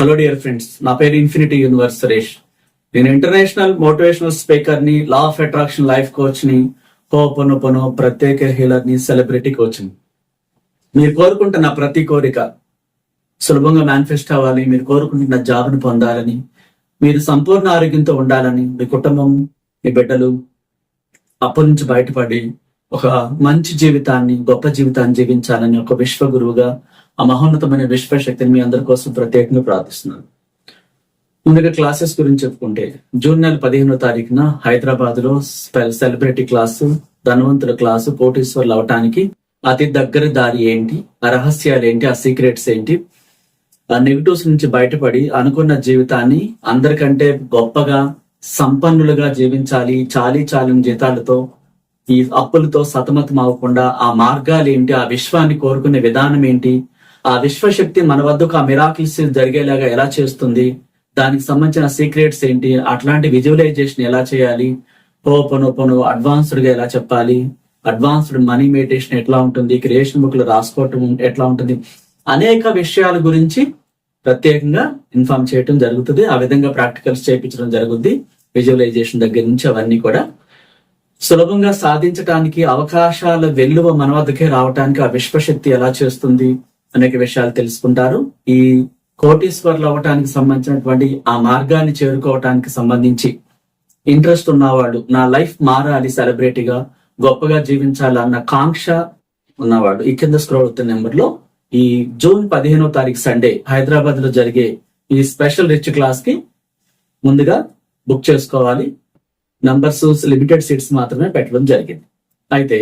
Hello dear friends నా పేరు infinity universe Suresh. నేను ఇంటర్నేషనల్ మోటివేషనల్ స్పీకర్ని లా ఆఫ్ అట్రాక్షన్ లైఫ్ కోచ్ని పోపొనొపొనో ప్రత్యేక హీలర్ని సెలబ్రిటీ కోచ్ని. మీరు కోరుకుంటున్న ప్రతి కోరిక సులభంగా మేనిఫెస్ట్ అవ్వాలి. మీరు కోరుకుంటున్న జాబ్ని పొందాలని మీరు సంపూర్ణ ఆరోగ్యంతో ఉండాలని మీ కుటుంబం మీ బిడ్డలు అప్పటి నుంచి బయటపడి ఒక మంచి జీవితాన్ని గొప్ప జీవితాన్ని జీవించాలని ఒక విశ్వ గురువుగా ఆ మహోన్నతమైన విశ్వశక్తిని మీ అందరి కోసం ప్రత్యేకంగా ప్రార్థిస్తున్నాను. ముందుగా క్లాసెస్ గురించి చెప్పుకుంటే జూన్ నెల పదిహేనో తారీఖున హైదరాబాద్లో సెలబ్రిటీ క్లాసు ధనవంతుల క్లాసు కోటీశ్వర్లు అవటానికి అతి దగ్గర దారి ఏంటి ఆ రహస్యాలు ఏంటి ఆ సీక్రెట్స్ ఏంటి? ఆ నెగిటివ్స్ నుంచి బయటపడి అనుకున్న జీవితాన్ని అందరికంటే గొప్పగా సంపన్నులుగా జీవించాలి చాలీ చాలని జీతాలతో ఈ అప్పులతో సతమతం అవ్వకుండా ఆ మార్గాలు ఏంటి ఆ విశ్వాన్ని కోరుకునే విధానం ఏంటి ఆ విశ్వశక్తి మన వద్దకు ఆ మిరాకిల్స్ జరిగేలాగా ఎలా చేస్తుంది? దానికి సంబంధించిన సీక్రెట్స్ ఏంటి? అట్లాంటి విజువలైజేషన్ ఎలా చేయాలి? పోను అడ్వాన్స్డ్గా ఎలా చెప్పాలి? అడ్వాన్స్డ్ మనీ మెడిటేషన్ ఎట్లా ఉంటుంది? క్రియేషన్ బుక్లో రాసుకోవటం ఎట్లా ఉంటుంది? అనేక విషయాల గురించి ప్రత్యేకంగా ఇన్ఫార్మ్ చేయటం జరుగుతుంది. ఆ విధంగా ప్రాక్టికల్స్ చేయించడం జరుగుద్ది. విజువలైజేషన్ దగ్గర నుంచి అవన్నీ కూడా సులభంగా సాధించడానికి అవకాశాల వెల్లువ మన వద్దకే రావడానికి ఆ విశ్వశక్తి ఎలా చేస్తుంది? అనేక విషయాలు తెలుసుకుంటారు. ఈ కోటీశ్వర్లు అవ్వటానికి సంబంధించినటువంటి ఆ మార్గాన్ని చేరుకోవటానికి సంబంధించి ఇంట్రెస్ట్ ఉన్నవాడు నా లైఫ్ మారాలి సెలబ్రిటీగా గొప్పగా జీవించాలి అన్న కాంక్ష ఉన్నవాడు. ఈ కింద స్క్రోల్ అవుతున్న నెంబర్లో ఈ జూన్ పదిహేనో తారీఖు సండే హైదరాబాద్లో జరిగే ఈ స్పెషల్ రిచ్ క్లాస్కి ముందుగా బుక్ చేసుకోవాలి. నంబర్స్ లిమిటెడ్ సీట్స్ మాత్రమే పెట్టడం జరిగింది. అయితే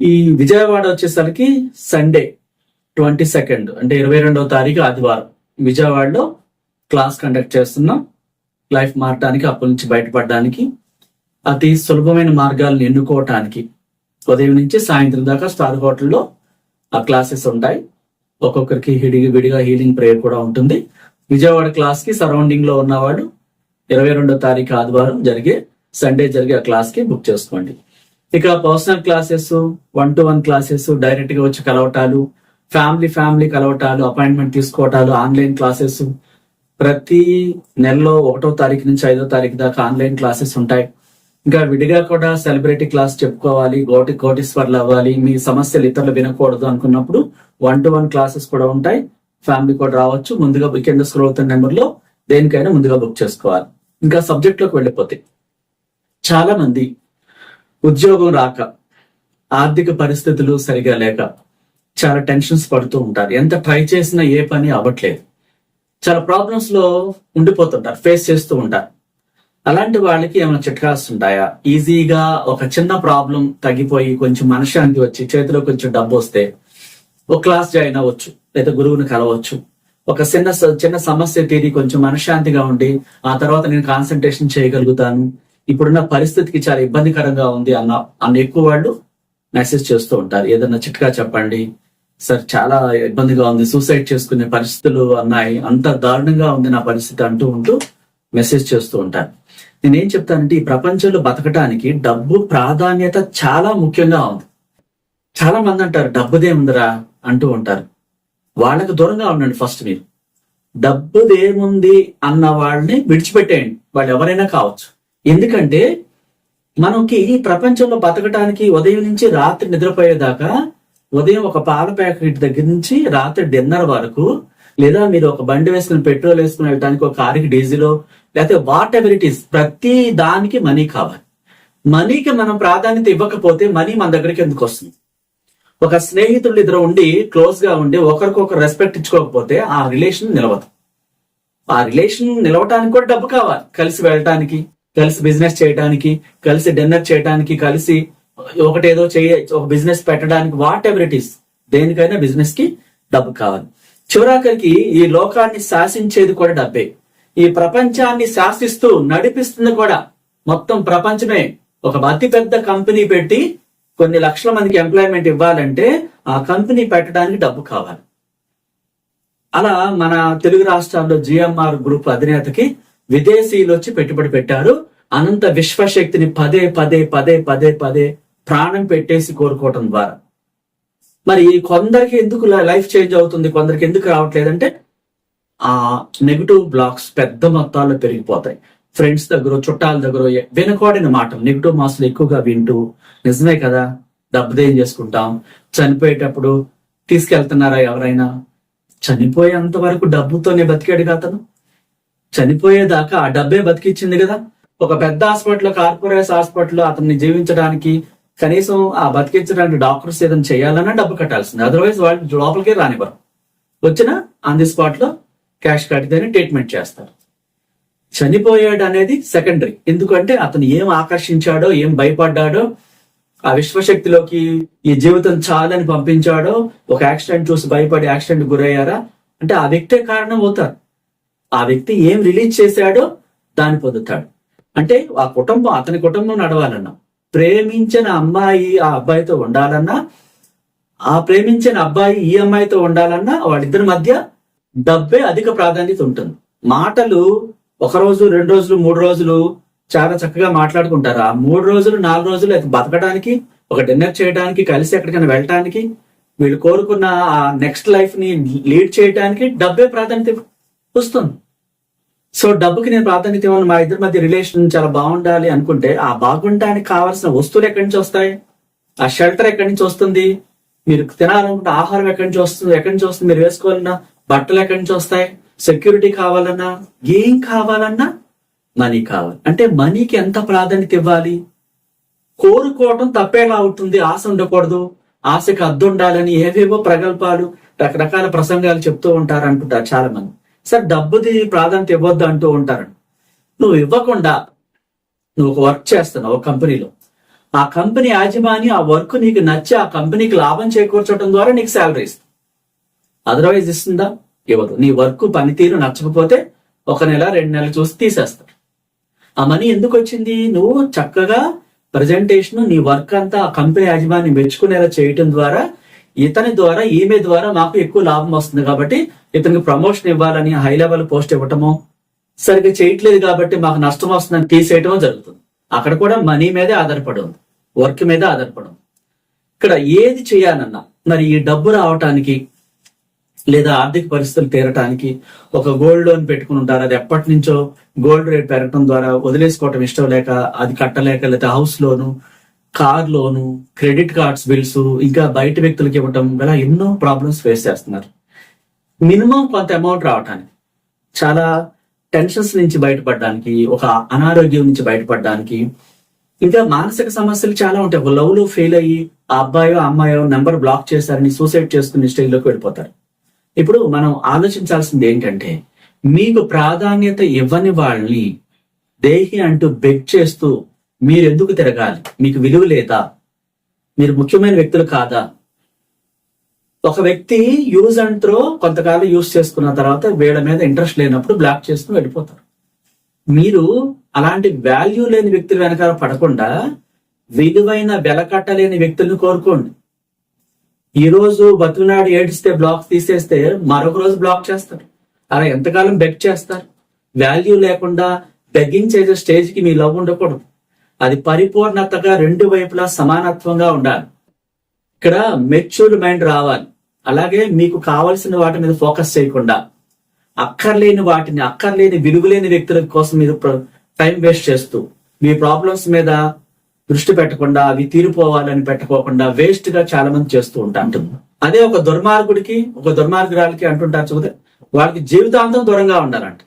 ఈ విజయవాడ వచ్చేసరికి సండే ట్వంటీ సెకండ్ అంటే ఇరవై రెండవ తారీఖు ఆదివారం. విజయవాడలో క్లాస్ కండక్ట్ చేస్తున్నాం. లైఫ్ మారటానికి అప్పుల నుంచి బయటపడడానికి అతి సులభమైన మార్గాలను ఎన్నుకోవటానికి. ఉదయం నుంచి సాయంత్రం దాకా స్టార్ హోటల్లో ఆ క్లాసెస్ ఉంటాయి. ఒక్కొక్కరికి హిడి విడిగా హీలింగ్ ప్రేయర్ కూడా ఉంటుంది. విజయవాడ క్లాస్కి సరౌండింగ్లో ఉన్నవాడు ఇరవై రెండో తారీఖు ఆదివారం జరిగే సండే జరిగే ఆ క్లాస్కి బుక్ చేసుకోండి. ఇక personal classes one to one classes డైరెక్ట్గా వచ్చి కలవటాలు ఫ్యామిలీ ఫ్యామిలీ కలవటాలు అపాయింట్మెంట్ తీసుకోవటాలు ఆన్లైన్ క్లాసెస్ ప్రతి నెలలో ఒకటో తారీఖు నుంచి ఐదో తారీఖు దాకా ఆన్లైన్ క్లాసెస్ ఉంటాయి. ఇంకా విడిగా కూడా సెలబ్రిటీ క్లాస్ చెప్పుకోవాలి గోటి కోటీశ్వర్లు అవ్వాలి మీ సమస్యలు ఇతరులు వినకూడదు అనుకున్నప్పుడు వన్ టు వన్ క్లాసెస్ కూడా ఉంటాయి. ఫ్యామిలీ కూడా రావచ్చు. ముందుగా వికెండ్ స్క్రోల్ అవుతున్న నెంబర్లో దేనికైనా ముందుగా బుక్ చేసుకోవాలి. ఇంకా సబ్జెక్ట్లోకి వెళ్ళిపోతే చాలా మంది ఉద్యోగం రాక ఆర్థిక పరిస్థితులు సరిగా లేక చాలా టెన్షన్స్ పడుతూ ఉంటారు. ఎంత ట్రై చేసినా ఏ పని అవ్వట్లేదు. చాలా ప్రాబ్లమ్స్లో ఉండిపోతుంటారు ఫేస్ చేస్తూ ఉంటారు. అలాంటి వాళ్ళకి ఏమైనా చిట్కాస్ ఉంటాయా? ఈజీగా ఒక చిన్న ప్రాబ్లం తగ్గిపోయి కొంచెం మనశ్శాంతి వచ్చి చేతిలో కొంచెం డబ్బు వస్తే ఒక క్లాస్ జాయిన్ అవ్వచ్చు లేదా గురువుని కలవచ్చు. ఒక చిన్న చిన్న సమస్య తీరి కొంచెం మనశ్శాంతిగా ఉండి ఆ తర్వాత నేను కాన్సన్ట్రేషన్ చేయగలుగుతాను. ఇప్పుడున్న పరిస్థితికి చాలా ఇబ్బందికరంగా ఉంది అన్న అన్న ఎక్కువ వాళ్ళు మెసేజ్ చేస్తూ ఉంటారు. ఏదన్నా చిట్కా చెప్పండి. సార్ చాలా ఇబ్బందిగా ఉంది. సూసైడ్ చేసుకునే పరిస్థితులు అన్నాయి అంత దారుణంగా ఉంది నా పరిస్థితి అంటూ ఉంటూ మెసేజ్ చేస్తూ ఉంటారు. నేనేం చెప్తానంటే ఈ ప్రపంచంలో బతకటానికి డబ్బు ప్రాధాన్యత చాలా ముఖ్యంగా ఉంది. చాలా మంది అంటారు డబ్బుదే ఉందిరా అంటూ ఉంటారు. వాళ్ళకి దూరంగా ఉండండి ఫస్ట్ మీరు. డబ్బుదేముంది అన్న వాళ్ళని విడిచిపెట్టేయండి. వాళ్ళు ఎవరైనా కావచ్చు. ఎందుకంటే మనకి ఈ ప్రపంచంలో బతకటానికి ఉదయం నుంచి రాత్రి నిద్రపోయేదాకా ఉదయం ఒక పాల ప్యాకెట్ దగ్గర నుంచి రాత్రి డిన్నర్ వరకు లేదా మీరు ఒక బండి వేసుకుని పెట్రోల్ వేసుకుని వెళ్ళడానికి ఒక కారుకి డీజిల్ లేకపోతే వాట్ ఎవర్ ఇట్ ఈస్ ప్రతి దానికి మనీ కావాలి. మనీకి మనం ప్రాధాన్యత ఇవ్వకపోతే మనీ మన దగ్గరికి ఎందుకు వస్తుంది? ఒక స్నేహితులు ఇద్దరు ఉండి క్లోజ్గా ఉండి ఒకరికొకరు రెస్పెక్ట్ ఇచ్చుకోకపోతే ఆ రిలేషన్ నిలవదు. ఆ రిలేషన్ నిలవటానికి కూడా డబ్బు కావాలి కలిసి వెళ్ళటానికి. కలిసి బిజినెస్ చేయడానికి కలిసి డిన్నర్ చేయడానికి కలిసి ఒకటేదో చేయ ఒక బిజినెస్ పెట్టడానికి వాట్ ఎవర్ ఇట్ ఈస్ దేనికైనా బిజినెస్కి డబ్బు కావాలి. చివరాఖరికి ఈ లోకాన్ని శాసించేది కూడా డబ్బే. ఈ ప్రపంచాన్ని శాసిస్తూ నడిపిస్తుంది కూడా మొత్తం ప్రపంచమే. ఒక అతి పెద్ద కంపెనీ పెట్టి కొన్ని లక్షల మందికి ఎంప్లాయ్మెంట్ ఇవ్వాలంటే ఆ కంపెనీ పెట్టడానికి డబ్బు కావాలి. అలా మన తెలుగు రాష్ట్రాల్లో జిఎంఆర్ గ్రూప్ అధినేతకి విదేశీయులు వచ్చి పెట్టుబడి పెట్టారు. అనంత విశ్వశక్తిని పదే పదే పదే పదే పదే ప్రాణం పెట్టేసి కోరుకోవటం ద్వారా. మరి కొందరికి ఎందుకు లైఫ్ చేంజ్ అవుతుంది? కొందరికి ఎందుకు రావట్లేదంటే ఆ నెగిటివ్ బ్లాక్స్ పెద్ద మొత్తాల్లో పెరిగిపోతాయి. ఫ్రెండ్స్ దగ్గర చుట్టాల దగ్గర వినకూడని మాటలు నెగిటివ్ మాస్లు ఎక్కువగా వింటూ నిజమే కదా? డబ్బుది చేసుకుంటాం? చనిపోయేటప్పుడు తీసుకెళ్తున్నారా ఎవరైనా? చనిపోయేంత వరకు డబ్బుతోనే బతికాడు కదా చనిపోయేదాకా ఆ డబ్బే బతికిచ్చింది కదా. ఒక పెద్ద హాస్పిటల్ కార్పొరేట్ హాస్పిటల్లో అతన్ని జీవించడానికి కనీసం ఆ బతికించడానికి డాక్టర్స్ ఏదైనా చేయాలన్నా డబ్బు కట్టాల్సింది. అదర్వైజ్ వాళ్ళు లోపలికే రానివ్వరు. వచ్చిన ఆన్ ది స్పాట్లో క్యాష్ కట్టిదని ట్రీట్మెంట్ చేస్తారు. చనిపోయాడు అనేది సెకండరీ ఎందుకంటే అతను ఏం ఆకర్షించాడో ఏం భయపడ్డాడో ఆ విశ్వశక్తిలోకి ఈ జీవితం చాలని పంపించాడో ఒక యాక్సిడెంట్ చూసి భయపడి యాక్సిడెంట్ గురయ్యారా? అంటే ఆ వ్యక్తే కారణం అవుతారు. ఆ వ్యక్తి ఏం రిలీజ్ చేశాడో దాన్ని పొందుతాడు. అంటే ఆ కుటుంబం అతని కుటుంబం నడవాలన్నా ప్రేమించిన అమ్మాయి ఆ అబ్బాయితో ఉండాలన్నా ఆ ప్రేమించిన అబ్బాయి ఈ అమ్మాయితో ఉండాలన్నా వాళ్ళిద్దరి మధ్య డబ్బే అధిక ప్రాధాన్యత ఉంటుంది. మాటలు ఒక రోజు రెండు రోజులు మూడు రోజులు చాలా చక్కగా మాట్లాడుకుంటారు. ఆ మూడు రోజులు నాలుగు రోజులు అయితే బతకడానికి ఒక డిన్నర్ చేయడానికి కలిసి ఎక్కడికైనా వెళ్ళటానికి వీళ్ళు కోరుకున్న ఆ నెక్స్ట్ లైఫ్ని లీడ్ చేయడానికి డబ్బే ప్రాధాన్యత వస్తుంది. సో డబ్బుకి నేను ప్రాధాన్యత ఇవ్వను మా ఇద్దరి మధ్య రిలేషన్ చాలా బాగుండాలి అనుకుంటే ఆ బాగుండడానికి కావాల్సిన వస్తువులు ఎక్కడి నుంచి వస్తాయి? ఆ షెల్టర్ ఎక్కడి నుంచి వస్తుంది? మీరు తినాలనుకుంటే ఆహారం ఎక్కడి నుంచి వస్తుంది? ఎక్కడి నుంచి వస్తుంది? మీరు వేసుకోవాలన్నా బట్టలు ఎక్కడి నుంచి వస్తాయి? సెక్యూరిటీ కావాలన్నా ఏం కావాలన్నా మనీ కావాలి. అంటే మనీకి ఎంత ప్రాధాన్యత ఇవ్వాలి? కోరుకోవటం తప్పేలా అవుతుంది ఆశ ఉండకూడదు. ఆశకి అద్దు ఉండాలని ఏవేవో ప్రగల్భాలు రకరకాల ప్రసంగాలు చెప్తూ ఉంటారు అనుకుంటారు చాలా మంది సార్ డబ్బుది ప్రాధాన్యత ఇవ్వద్దు అంటూ ఉంటారు నువ్వు ఇవ్వకుండా నువ్వు ఒక వర్క్ చేస్తున్నావు ఒక కంపెనీలో. ఆ కంపెనీ యాజమాని ఆ వర్క్ నీకు నచ్చి ఆ కంపెనీకి లాభం చేకూర్చడం ద్వారా నీకు శాలరీ ఇస్తుంది. అదర్వైజ్ ఇస్తుందా? ఇవ్వదు. నీ వర్క్ పనితీరు నచ్చకపోతే ఒక నెల రెండు నెలలు చూసి తీసేస్తారు. ఆ మనీ ఎందుకు వచ్చింది? నువ్వు చక్కగా ప్రజెంటేషన్ నీ వర్క్ అంతా ఆ కంపెనీ యాజమాని మెచ్చుకునేలా చేయటం ద్వారా ఇతని ద్వారా ఈమె ద్వారా మాకు ఎక్కువ లాభం వస్తుంది కాబట్టి ఇతనికి ప్రమోషన్ ఇవ్వాలని హై లెవెల్ పోస్ట్ ఇవ్వటమో సరిగ్గా చేయట్లేదు కాబట్టి మాకు నష్టం వస్తుందని తీసేయటం జరుగుతుంది. అక్కడ కూడా మనీ మీదే ఆధారపడి ఉంది. వర్క్ మీద ఆధారపడి ఉంది. ఇక్కడ ఏది చేయాలన్నా మరి ఈ డబ్బు రావటానికి లేదా ఆర్థిక పరిస్థితులు తీరటానికి ఒక గోల్డ్ లోన్ పెట్టుకుని ఉంటారు. అది ఎప్పటి నుంచో గోల్డ్ రేట్ పెరగడం ద్వారా వదిలేసుకోవటం ఇష్టం లేక అది కట్టలేక లేదా house loan car loan credit cards bills ఇంకా బయట వ్యక్తులకి ఇవ్వటం ఇలా ఎన్నో ప్రాబ్లమ్స్ ఫేస్ చేస్తున్నారు. మినిమం కొంత అమౌంట్ రావటానికి చాలా టెన్షన్స్ నుంచి బయటపడడానికి ఒక అనారోగ్యం నుంచి బయటపడడానికి ఇంకా మానసిక సమస్యలు చాలా ఉంటాయి. ఒక లవ్లో ఫెయిల్ అయ్యి ఆ అబ్బాయో అమ్మాయో నెంబర్ బ్లాక్ చేశారని సూసైడ్ చేసుకునే స్టేజ్లోకి వెళ్ళిపోతారు. ఇప్పుడు మనం ఆలోచించాల్సింది ఏంటంటే మీకు ప్రాధాన్యత ఇవ్వని వాళ్ళని దేహి అంటూ బెగ్ చేస్తూ మీరు ఎందుకు తిరగాలి? మీకు విలువ లేదా? మీరు ముఖ్యమైన వ్యక్తులు కాదా? ఒక వ్యక్తి యూజ్ అండ్ త్రో కొంతకాలం యూజ్ చేసుకున్న తర్వాత వీళ్ళ మీద ఇంట్రెస్ట్ లేనప్పుడు బ్లాక్ చేసుకుని వెళ్ళిపోతారు. మీరు అలాంటి వాల్యూ లేని వ్యక్తుల వెనకాల పడకుండా విలువైన వెలకట్టలేని వ్యక్తులను కోరుకోండి. ఈ రోజు బతుకునాడు ఏడిస్తే బ్లాక్ తీసేస్తే మరొక రోజు బ్లాక్ చేస్తారు. అలా ఎంతకాలం బెగ్ చేస్తారు? వాల్యూ లేకుండా బెగ్గింగ్ చేసే స్టేజ్కి మీ లవ్ ఉండకూడదు. అది పరిపూర్ణతగా రెండు వైపులా సమానత్వంగా ఉండాలి. ఇక్కడ మెచ్యూర్డ్ మైండ్ రావాలి. అలాగే మీకు కావలసిన వాటి మీద ఫోకస్ చేయకుండా అక్కర్లేని వాటిని అక్కర్లేని విలువలేని వ్యక్తుల కోసం మీరు టైం వేస్ట్ చేస్తూ మీ ప్రాబ్లమ్స్ మీద దృష్టి పెట్టకుండా అవి తీరిపోవాలని పెట్టుకోకుండా వేస్ట్గా చాలా మంది చేస్తూ ఉంటారు. అదే ఒక దుర్మార్గుడికి ఒక దుర్మార్గురాలకి అంటుంటారు చూస్తే వాళ్ళకి జీవితాంతం దూరంగా ఉండాలంట.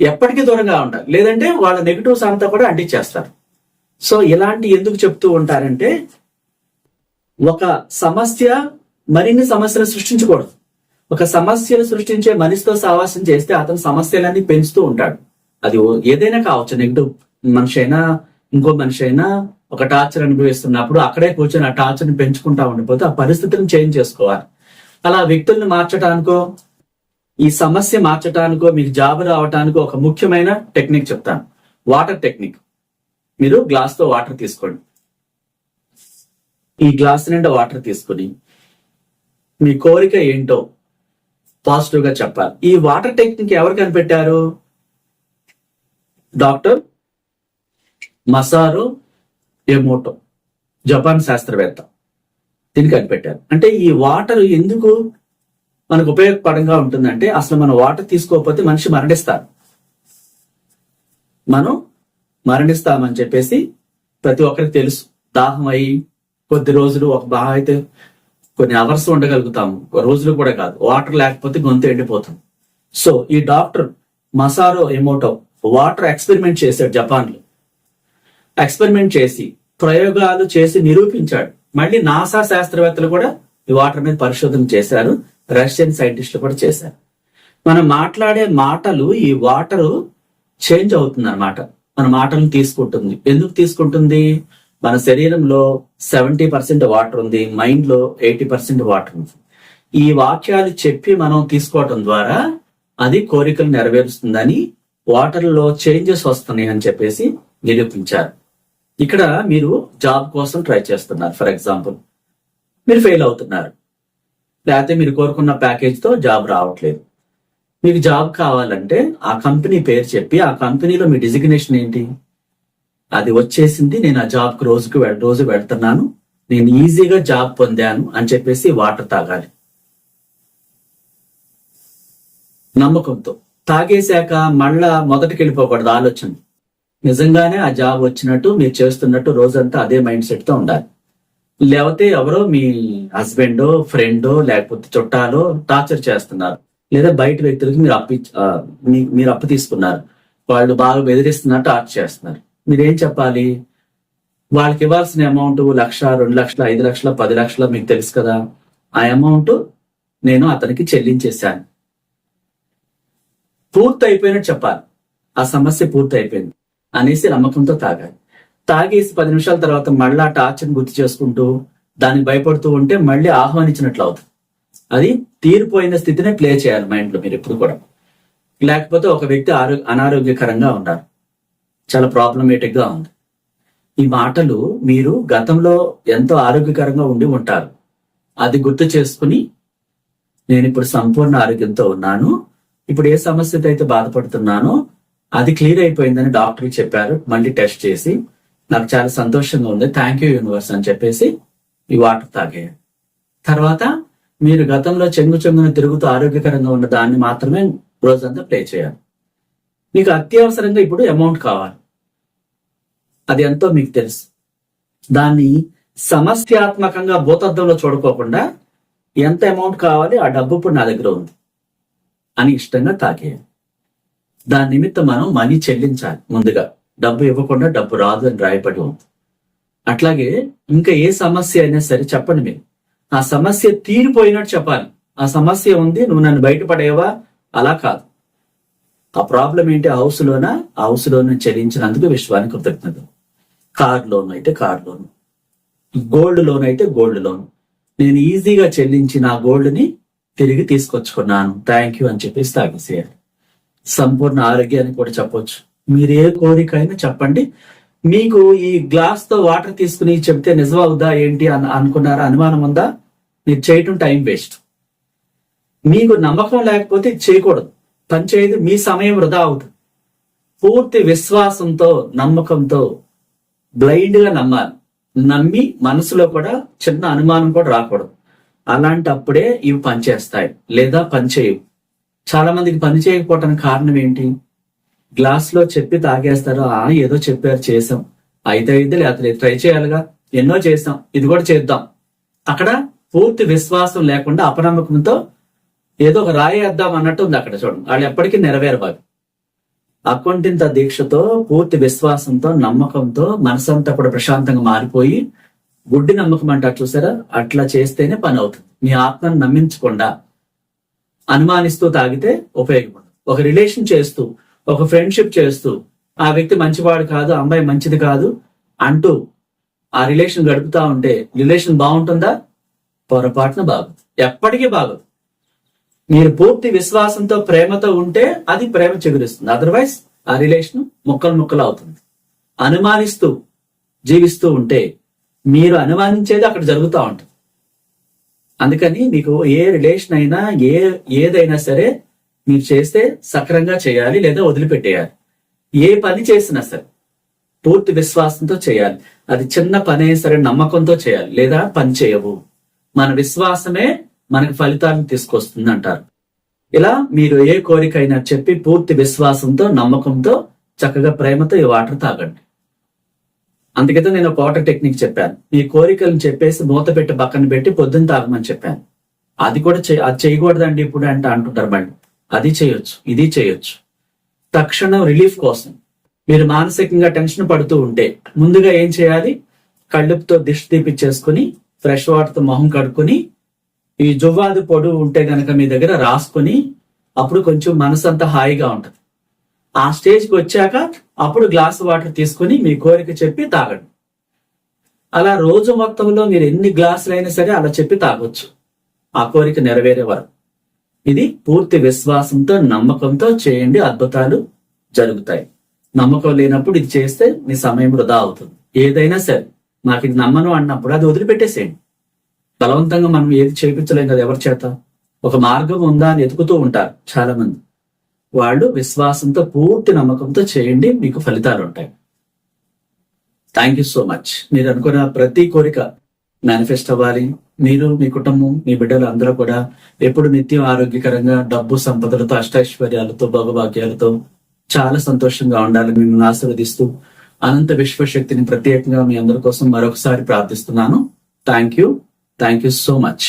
ఎప్పటికీ దూరంగా ఉండాలి. లేదంటే వాళ్ళ నెగిటివ్స్ అంతా కూడా అంటించేస్తారు సో ఇలాంటి ఎందుకు చెప్తూ ఉంటారంటే ఒక సమస్య మరిన్ని సమస్యలు సృష్టించకూడదు. ఒక సమస్యను సృష్టించే మనిషితో సహవాసం చేస్తే అతను సమస్యలన్నీ పెంచుతూ ఉంటాడు. అది ఏదైనా కావచ్చు నెగిటివ్ మనిషి అయినా ఇంకో మనిషి అయినా ఒక టార్చర్ అనుభవిస్తున్నప్పుడు అక్కడే కూర్చొని ఆ టార్చర్ని పెంచుకుంటా ఉండిపోతే ఆ పరిస్థితిని చేంజ్ చేసుకోవాలి. అలా వ్యక్తుల్ని మార్చడానికో ఈ సమస్య మార్చడానికో మీకు జాబ్ రావడానికో ఒక ముఖ్యమైన టెక్నిక్ చెప్తాను. Water technique. మీరు గ్లాస్తో వాటర్ తీసుకోండి. ఈ గ్లాస్ నిండా వాటర్ తీసుకుని మీ కోరిక ఏంటో పాజిటివ్గా చెప్పాలి. ఈ వాటర్ టెక్నిక్ ఎవరు కనిపెట్టారు? డాక్టర్ మసారో ఎమోటో జపాన్ శాస్త్రవేత్త. దీన్ని కనిపెట్టారు. అంటే ఈ వాటర్ ఎందుకు మనకు ఉపయోగపడంగా ఉంటుందంటే అసలు మనం వాటర్ తీసుకోకపోతే మనిషి మరణిస్తారు. మనం మరణిస్తామని చెప్పేసి ప్రతి ఒక్కరికి తెలుసు. దాహం అయి కొద్ది రోజులు ఒక బాగా అయితే కొన్ని అవర్స్ ఉండగలుగుతాము. రోజులు కూడా కాదు. వాటర్ లేకపోతే గొంతు ఎండిపోతుంది సో ఈ doctor Masaru Emoto water experiment చేశాడు జపాన్లో ఎక్స్పెరిమెంట్ చేసి ప్రయోగాలు చేసి నిరూపించాడు. మళ్ళీ నాసా శాస్త్రవేత్తలు కూడా ఈ వాటర్ మీద పరిశోధన చేశారు. రష్యన్ సైంటిస్టులు కూడా చేశారు. మనం మాట్లాడే మాటలు ఈ వాటర్ చేంజ్ అవుతుంది అనమాట మన మాటలను తీసుకుంటుంది. ఎందుకు తీసుకుంటుంది? మన శరీరంలో సెవెంటీ పర్సెంట్ వాటర్ ఉంది. మైండ్లో ఎయిటీ పర్సెంట్ వాటర్ ఉంది. ఈ వాక్యాలు చెప్పి మనం తీసుకోవటం ద్వారా అది కోరికలు నెరవేరుస్తుందని వాటర్లో చేంజెస్ వస్తున్నాయి అని చెప్పేసి నిరూపించారు. ఇక్కడ మీరు జాబ్ కోసం ట్రై చేస్తున్నారు. ఫర్ ఎగ్జాంపుల్ మీరు ఫెయిల్ అవుతున్నారు. లేకపోతే మీరు కోరుకున్న ప్యాకేజ్తో జాబ్ రావట్లేదు. మీకు జాబ్ కావాలంటే ఆ కంపెనీ పేరు చెప్పి ఆ కంపెనీలో మీ డిజిగ్నేషన్ ఏంటి? అది వచ్చేసింది నేను ఆ జాబ్కి రోజుకి రోజుకు రోజు పెడుతున్నాను నేను ఈజీగా జాబ్ పొందాను అని చెప్పేసి వాటర్ తాగాలి. నమ్మకంతో. తాగేశాక మళ్ళా మొదటికి వెళ్ళిపోకూడదు ఆలోచన. నిజంగానే ఆ జాబ్ వచ్చినట్టు మీరు చేస్తున్నట్టు రోజంతా అదే మైండ్ సెట్తో ఉండాలి. లేకపోతే ఎవరో మీ హస్బెండో ఫ్రెండో లేకపోతే చుట్టాలో టార్చర్ చేస్తున్నారు. లేదా బయట వ్యక్తులకి మీరు అప్పు మీ- మీరు అప్పు తీసుకున్నారు. వాళ్ళు బాగా బెదిరిస్తున్నట్టు ఆర్ట్ చేస్తున్నారు. మీరేం చెప్పాలి? వాళ్ళకి ఇవ్వాల్సిన అమౌంట్ లక్ష రెండు లక్షల ఐదు లక్షల పది లక్షల మీకు తెలుసు కదా. ఆ అమౌంట్ నేను అతనికి చెల్లించేశాను. పూర్తి అయిపోయినట్టు చెప్పాలి. ఆ సమస్య పూర్తి అయిపోయింది అనేసి నమ్మకంతో తాగాలి. తాగేసి పది నిమిషాల తర్వాత మళ్ళా టార్చర్ని గుర్తు చేసుకుంటూ దానికి భయపడుతూ ఉంటే మళ్ళీ ఆహ్వానించినట్లు అవుతుంది. అది తీరిపోయిన స్థితినే ప్లే చేయాలి మైండ్లో మీరు ఎప్పుడు కూడా. లేకపోతే ఒక వ్యక్తి ఆరో అనారోగ్యకరంగా ఉన్నారు. చాలా ప్రాబ్లమేటిక్గా ఉంది. ఈ మాటలు మీరు గతంలో ఎంతో ఆరోగ్యకరంగా ఉండి ఉంటారు. అది గుర్తు చేసుకుని నేను ఇప్పుడు సంపూర్ణ ఆరోగ్యంతో ఉన్నాను. ఇప్పుడు ఏ సమస్యతో అయితే బాధపడుతున్నానో అది క్లియర్ అయిపోయిందని డాక్టర్ చెప్పారు. మళ్ళీ టెస్ట్ చేసి నాకు చాలా సంతోషంగా ఉంది. థ్యాంక్ యూ యూనివర్స్ అని చెప్పేసి ఈ వాటర్ తాగే తర్వాత మీరు గతంలో చెంగు చెంగున తిరుగుతూ ఆరోగ్యకరంగా ఉన్న దాన్ని మాత్రమే రోజంతా ప్లే చేయాలి. మీకు అత్యవసరంగా ఇప్పుడు అమౌంట్ కావాలి. అది ఎంతో మీకు తెలుసు. దాన్ని సమస్యాత్మకంగా భూతద్దంలో చూడుకోకుండా ఎంత అమౌంట్ కావాలి ఆ డబ్బు ఇప్పుడు నా దగ్గర ఉంది అని ఇష్టంగా తాకేయాలి. దాని నిమిత్తం మనం మనీ చెల్లించాలి ముందుగా. డబ్బు ఇవ్వకుండా డబ్బు రాదు అని రాయబడి ఉంది. అట్లాగే ఇంకా ఏ సమస్య అయినా సరే చెప్పండి మీరు. ఆ సమస్య తీరిపోయినట్టు చెప్పాలి. ఆ సమస్య ఉంది నువ్వు నన్ను బయటపడేవా? అలా కాదు. ఆ ప్రాబ్లం ఏంటి? హౌస్ లోన హౌస్ లోన్ చెల్లించినందుకు విశ్వానికి కృతజ్ఞత కార్ లోన్ అయితే కార్ లోన్ గోల్డ్ లోన్ అయితే గోల్డ్ లోన్ నేను ఈజీగా చెల్లించిన ఆ గోల్డ్ని తిరిగి తీసుకొచ్చుకున్నాను. థ్యాంక్ యూ అని చెప్పేసి తాగేసేయాలి. సంపూర్ణ ఆరోగ్యాన్ని కూడా చెప్పొచ్చు. మీరు ఏ కోరిక అయినా చెప్పండి. మీకు ఈ గ్లాస్తో వాటర్ తీసుకుని చెప్తే నిజమవుదా ఏంటి అని అనుకున్నారా? అనుమానం ఉందా? మీరు చేయటం టైం వేస్ట్. మీకు నమ్మకం లేకపోతే చేయకూడదు. పని చేయదు మీ సమయం వృధా అవుతుంది. పూర్తి విశ్వాసంతో నమ్మకంతో బ్లైండ్గా నమ్మాలి. నమ్మి మనసులో కూడా చిన్న అనుమానం కూడా రాకూడదు. అలాంటప్పుడే ఇవి పనిచేస్తాయి. లేదా పనిచేయవు చాలా మందికి పని చేయకపోవటానికి కారణం ఏంటి? గ్లాస్లో చెప్పి తాగేస్తారు? ఆ ఏదో చెప్పారు చేసాం అయితే అయితే లేకపోతే ట్రై చేయాలిగా. ఎన్నో చేసాం ఇది కూడా చేద్దాం. అక్కడ పూర్తి విశ్వాసం లేకుండా అపనమ్మకంతో ఏదో ఒక రాయి వేద్దాం అన్నట్టు ఉంది అక్కడ చూడండి. వాళ్ళు ఎప్పటికీ నెరవేరబాదు. అకుంఠిత దీక్షతో పూర్తి విశ్వాసంతో నమ్మకంతో మనసంతా కూడా ప్రశాంతంగా మారిపోయి గుడ్డి నమ్మకం అంటారు చూసారా? అట్లా చేస్తేనే పని అవుతుంది. మీ ఆత్మను నమ్మించకుండా అనుమానిస్తూ తాగితే ఉపయోగపడదు. ఒక రిలేషన్ చేస్తూ ఒక ఫ్రెండ్షిప్ చేస్తూ ఆ వ్యక్తి మంచివాడు కాదు అమ్మాయి మంచిది కాదు అంటూ ఆ రిలేషన్ గడుపుతా ఉంటే రిలేషన్ బాగుంటుందా? పొరపాటున బాగదు. ఎప్పటికీ బాగదు. మీరు పూర్తి విశ్వాసంతో ప్రేమతో ఉంటే అది ప్రేమ చిగురిస్తుంది. అదర్వైజ్ ఆ రిలేషన్ ముక్కలు ముక్కలు అవుతుంది. అనుమానిస్తూ జీవిస్తూ ఉంటే మీరు అనుమానించేది అక్కడ జరుగుతూ ఉంటుంది. అందుకని మీకు ఏ రిలేషన్ అయినా ఏ ఏదైనా సరే మీరు చేస్తే సక్రంగా చేయాలి లేదా వదిలిపెట్టేయాలి. ఏ పని చేసినా సరే పూర్తి విశ్వాసంతో చేయాలి. అది చిన్న పని అయినా సరే నమ్మకంతో చేయాలి. లేదా పని చేయవు. మన విశ్వాసమే మనకి ఫలితాలను తీసుకొస్తుంది అంటారు ఇలా మీరు ఏ కోరికైనా చెప్పి పూర్తి విశ్వాసంతో నమ్మకంతో చక్కగా ప్రేమతో ఈ వాటర్ తాగండి. అందుకైతే నేను ఒక వాటర్ టెక్నిక్ చెప్పాను. మీ కోరికలను చెప్పేసి మూత పెట్టి పక్కన పెట్టి పొద్దున్న తాగమని చెప్పాను. అది కూడా చే- అది చేయకూడదండి ఇప్పుడు అంటే అంటుంటారు బండి. అది చేయొచ్చు ఇది చేయొచ్చు. తక్షణం రిలీఫ్ కోసం. మీరు మానసికంగా టెన్షన్ పడుతూ ఉంటే ముందుగా ఏం చేయాలి? కళ్ళుపుతో దిష్టి తీపిచ్చేసుకుని ఫ్రెష్ వాటర్తో మొహం కడుక్కొని ఈ జువ్వాది పొడు ఉంటే గనక మీ దగ్గర రాసుకొని అప్పుడు కొంచెం మనసు అంతా హాయిగా ఉంటుంది. ఆ స్టేజ్కి వచ్చాక అప్పుడు గ్లాస్ వాటర్ తీసుకుని మీ కోరిక చెప్పి తాగండి. అలా రోజు మొత్తంలో మీరు ఎన్ని గ్లాసులు అయినా సరే అలా చెప్పి తాగొచ్చు. ఆ కోరిక నెరవేరే వరకు. ఇది పూర్తి విశ్వాసంతో నమ్మకంతో చేయండి. అద్భుతాలు జరుగుతాయి. నమ్మకం లేనప్పుడు ఇది చేస్తే మీ సమయం వృధా అవుతుంది. ఏదైనా సరే. నాకు ఇది నమ్మను అన్నప్పుడు అది వదిలిపెట్టేసేయండి. బలవంతంగా మనం ఏది చేయించలేం కదా ఎవరి చేత? ఒక మార్గం ఉందా అని ఎతుకుతూ ఉంటారు చాలా మంది వాళ్ళు విశ్వాసంతో పూర్తి నమ్మకంతో చేయండి మీకు ఫలితాలు ఉంటాయి. థ్యాంక్ యూ సో మచ్ మీరు అనుకున్న ప్రతి కోరిక మేనిఫెస్ట్ అవ్వాలి. మీరు మీ కుటుంబం మీ బిడ్డలు అందరూ కూడా ఎప్పుడు నిత్యం ఆరోగ్యకరంగా డబ్బు సంపదలతో అష్టైశ్వర్యాలతో భగభాగ్యాలతో చాలా సంతోషంగా ఉండాలని మిమ్మల్ని ఆశీర్వదిస్తూ అనంత విశ్వశక్తిని ప్రత్యేకంగా మీ అందరి కోసం మరొకసారి ప్రార్థిస్తున్నాను. Thank you thank you so much